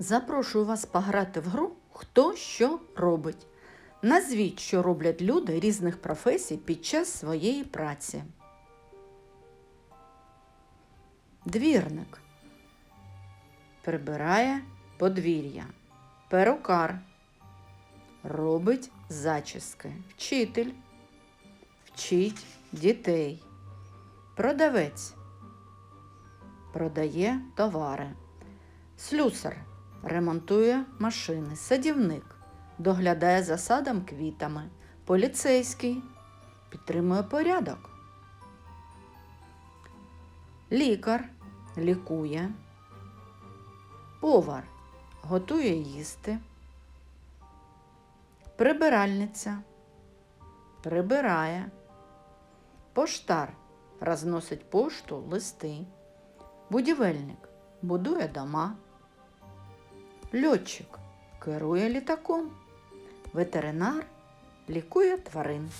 Запрошую вас пограти в гру Хто що робить. Назвіть, що роблять люди різних професій під час своєї праці. Двірник прибирає подвір'я. Перукар робить зачіски. Вчитель вчить дітей. Продавець продає товари. Слюсар ремонтує машини. Садівник доглядає за садом квітами. Поліцейський підтримує порядок. Лікар лікує. Повар готує їсти. Прибиральниця прибирає. Поштар розносить пошту листи. Будівельник будує дома. Льотчик керує літаком. Ветеринар лікує тварин.